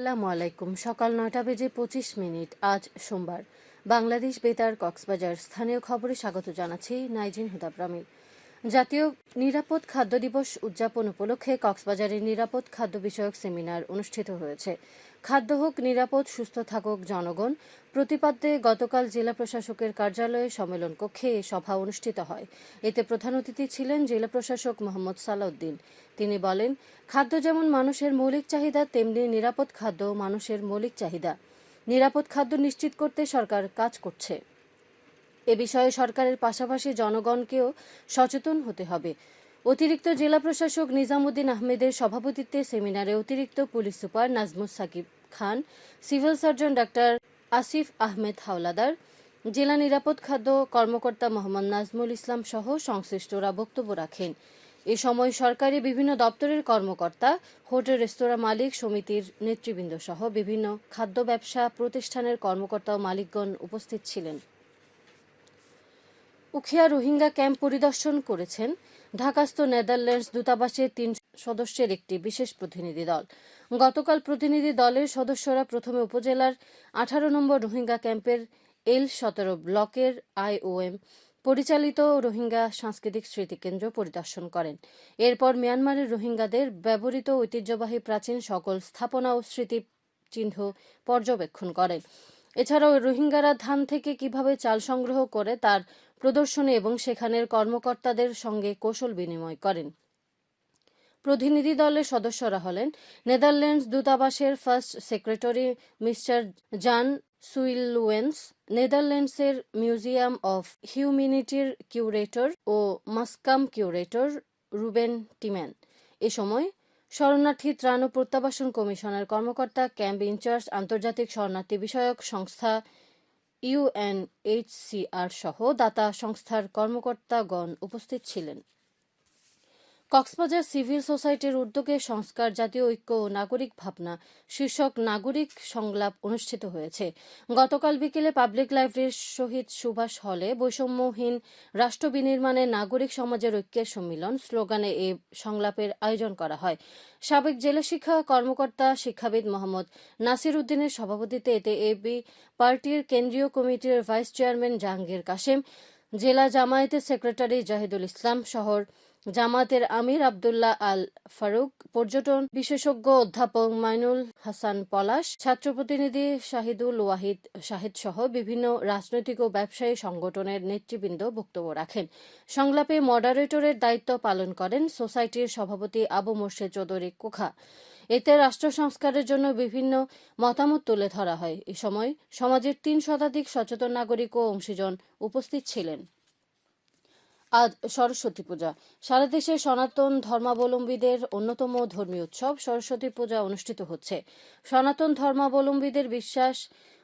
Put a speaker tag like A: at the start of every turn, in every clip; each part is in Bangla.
A: আসসালামু আলাইকুম। সকাল নয়টা বেজে পঁচিশ মিনিট, আজ সোমবার। বাংলাদেশ বেতার কক্সবাজার স্থানীয় খবরে স্বাগত জানাচ্ছি নাইজিন হুদাব্রামি জাতীয় নিরাপদ খাদ্য দিবস উদযাপন উপলক্ষে কক্সবাজারে নিরাপদ খাদ্য বিষয়ক সেমিনার অনুষ্ঠিত হয়েছে। খাদ্য হোক, নিরাপদ, সুস্থ থাকুক জনগণ, প্রতিপাদ্যে গতকাল জেলা প্রশাসকের কার্যালয়ে সম্মেলন কক্ষে সভা অনুষ্ঠিত হয়। এতে প্রধান অতিথি ছিলেন জেলা প্রশাসক মোহাম্মদ সালাউদ্দিন। তিনি বলেন, খাদ্য যেমন মানুষের মৌলিক চাহিদা, তেমনি নিরাপদ খাদ্য মানুষের মৌলিক চাহিদা। নিরাপদ খাদ্য নিশ্চিত করতে সরকার কাজ করছে। এ বিষয়ে সরকারের পাশাপাশি জনগণকেও সচেতন হতে হবে। অতিরিক্ত জেলা প্রশাসক নিজামুদ্দিন আহমেদের সভাপতিত্বে সেমিনারে অতিরিক্ত police super Nazmus Sakib Khan, civil surgeon doctor Asif Ahmed Howlader, জেলা নিরাপদ খাদ্য কর্মকর্তা মোহাম্মদ নাজমুল ইসলাম সহ সংশ্লিষ্টরা বক্তব্য রাখেন। এ সময় সরকারি বিভিন্ন দপ্তরের কর্মকর্তা, হোটেল, রেস্তোরাঁ মালিক সমিতির নেতৃবৃন্দ সহ বিভিন্ন খাদ্য ব্যবসা প্রতিষ্ঠানের কর্মকর্তা ও মালিকগণ উপস্থিত ছিলেন। উখিয়া রোহিঙ্গা ক্যাম্প পরিদর্শন করেছেন ঢাকাস্থ নেদারল্যান্ডস দূতাবাসের তিন সদস্যের একটি বিশেষ প্রতিনিধি দল। গতকাল প্রতিনিধি দলের সদস্যরা প্রথমে উপজেলার আঠারো নম্বর রোহিঙ্গা ক্যাম্পের এল সতেরো ব্লকের আইওএম পরিচালিত রোহিঙ্গা সাংস্কৃতিক স্মৃতিকেন্দ্র পরিদর্শন করেন। এরপর মিয়ানমারের রোহিঙ্গাদের ব্যবহৃত ঐতিহ্যবাহী প্রাচীন সকল স্থাপনা ও স্মৃতি চিহ্ন পর্যবেক্ষণ করেন। এছাড়াও রোহিঙ্গারা ধান থেকে কীভাবে চাল সংগ্রহ করে তার প্রদর্শনী এবং সেখানের কর্মকর্তাদের সঙ্গে কৌশল বিনিময় করেন। প্রতিনিধি দলের সদস্যরা হলেন নেদারল্যান্ডস দূতাবাসের ফার্স্ট সেক্রেটারি মিস্টার জান সুইলুয়েন্স নেদারল্যান্ডসের মিউজিয়াম অফ হিউম্যানিটির কিউরেটর ও মাস্কাম কিউরেটর রুবেন টিম্যান। এ সময় শরণার্থী ত্রাণ ও প্রত্যাবাসন কমিশনের কর্মকর্তা ক্যাম্প ইনচার্জ, আন্তর্জাতিক শরণার্থী বিষয়ক সংস্থা ইউএনএইচসিআর সহ দাতা সংস্থার কর্মকর্তাগণ উপস্থিত ছিলেন। কক্সবাজার সিভিল সোসাইটির উদ্যোগে সংস্কার জাতীয় ঐক্য ও নাগরিক ভাবনা শীর্ষক নাগরিক সংলাপ অনুষ্ঠিত হয়েছে। গতকাল বিকেলে পাবলিক লাইব্রেরির শহীদ সুভাষ হলে বৈষম্যহীন রাষ্ট্র বিনির্মাণে নাগরিক সমাজের ঐক্যের সম্মিলন স্লোগানে এ সংলাপের আয়োজন করা হয়। সাবেক জেলা শিক্ষা কর্মকর্তা শিক্ষাবিদ মোহাম্মদ নাসির উদ্দিনের সভাপতিত্বে এতে এবি পার্টির কেন্দ্রীয় কমিটির ভাইস চেয়ারম্যান জাহাঙ্গীর কাশেম, জেলা জামায়াতের সেক্রেটারি জাহিদুল ইসলাম, শহর জামাতের আমির আবদুল্লাহ আল ফারুক, পর্যটন বিশেষজ্ঞ অধ্যাপক মাইনুল হাসান পলাশ, ছাত্র প্রতিনিধি শাহিদুল ওয়াহিদ শাহিদ সহ বিভিন্ন রাজনৈতিক ও ব্যবসায়ী সংগঠনের নেতৃবৃন্দ বক্তব্য রাখেন। সংলাপে মডারেটরের দায়িত্ব পালন করেন সোসাইটির সভাপতি আবু মোর্শেদ চৌধুরী কোখা। এতে রাষ্ট্র সংস্কারের জন্য বিভিন্ন মতামত তুলে ধরা হয়। এ সময় সমাজের তিন শতাধিক সচেতন নাগরিক ও অংশীজন উপস্থিত ছিলেন। আজ সরস্বতী পূজা। সারা দেশে সনাতন ধর্মাবলম্বীদের অন্যতম ধর্মীয় উৎসব সরস্বতী পূজা অনুষ্ঠিত হচ্ছে। সনাতন ধর্মাবলম্বীদের বিশ্বাস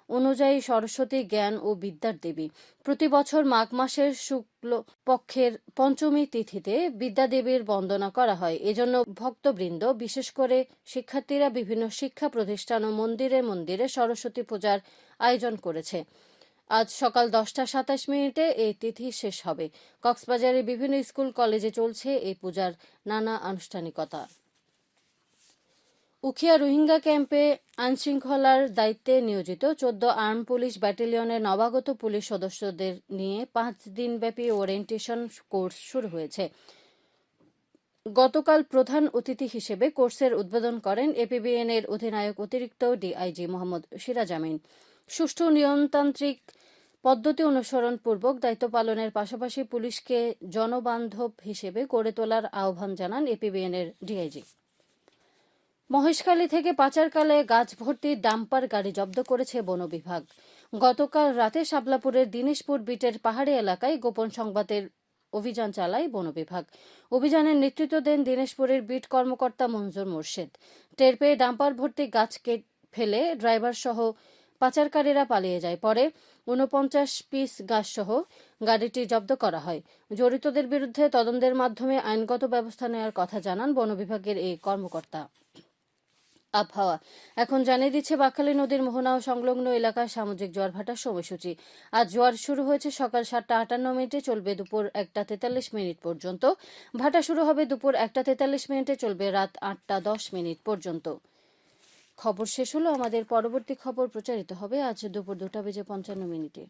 A: অনুযায়ী সরস্বতী জ্ঞান ও বিদ্যার দেবী। প্রতি বছর মাঘ মাসের শুক্ল পক্ষের পঞ্চমী তিথিতে বিদ্যাদেবীর বন্দনা করা হয়। এজন্য ভক্তবৃন্দ, বিশেষ করে শিক্ষার্থীরা বিভিন্ন শিক্ষা প্রতিষ্ঠান ও মন্দিরে মন্দিরে সরস্বতী পূজার আয়োজন করেছে। আজ সকাল দশটা সাতাশ মিনিটে এই তিথি শেষ হবে। কক্সবাজারের বিভিন্ন স্কুল, কলেজে চলছে এই পূজার নানা আনুষ্ঠানিকতা। উখিয়া রোহিঙ্গা ক্যাম্পে আইনশৃঙ্খলার দায়িত্বে নিয়োজিত চোদ্দ আর্ম পুলিশ ব্যাটালিয়নের নবাগত পুলিশ সদস্যদের নিয়ে পাঁচ দিনব্যাপী ওরিয়েন্টেশন কোর্স শুরু হয়েছে। গতকাল প্রধান অতিথি হিসেবে কোর্সের উদ্বোধন করেন এপিবিএন এর অধিনায়ক অতিরিক্ত ডিআইজি মোহাম্মদ সিরাজ আমিন। সুষ্ঠু নিয়মতান্ত্রিক পদ্ধতি অনুসরণ পূর্বক দায়িত্ব পালনের পাশাপাশি পুলিশকে জনবান্ধব হিসেবে গড়ে তোলার আহ্বান জানান এপিবিএন এর ডিআইজি। মহেশখালী থেকে পাচারকালে গাছ ভর্তি ডাম্পার গাড়ি জব্দ করেছে বন বিভাগ। গতকাল রাতে শাবলাপুরের দিনেশপুর বিটের পাহাড়ি এলাকায় গোপন সংবাদের অভিযান চালায় বন বিভাগ। অভিযানের নেতৃত্ব দেন দিনেশপুরের বিট কর্মকর্তা মঞ্জুর মোর্শেদ। টের পেয়ে ডাম্পার ভর্তি গাছ ফেলে ড্রাইভার সহ পাচারকারীরা পালিয়ে যায়। পরে উনপঞ্চাশ পিস গাছ সহ গাড়িটি জব্দ করা হয়। জড়িতদের বিরুদ্ধে তদন্তের মাধ্যমে আইনগত ব্যবস্থা নেওয়ার কথা জানান বন বিভাগের এই কর্মকর্তা আবহাওয়া। এখন জানিয়ে দিচ্ছে বাকখালী নদীর মোহনা ও সংলগ্ন এলাকায় সামুদ্রিক জোয়ার ভাটার সময়সূচি। আজ জোয়ার শুরু হয়েছে সকাল সাতটা আটান্ন মিনিটে, চলবে দুপুর একটা তেতাল্লিশ মিনিট পর্যন্ত। ভাটা শুরু হবে দুপুর একটা তেতাল্লিশ মিনিটে, চলবে রাত আটটা দশ মিনিট পর্যন্ত। খবর শেষ হলো। আমাদের পরবর্তী খবর প্রচারিত হবে আজ দুপুর দুটা বেজে পঞ্চান্ন মিনিটে।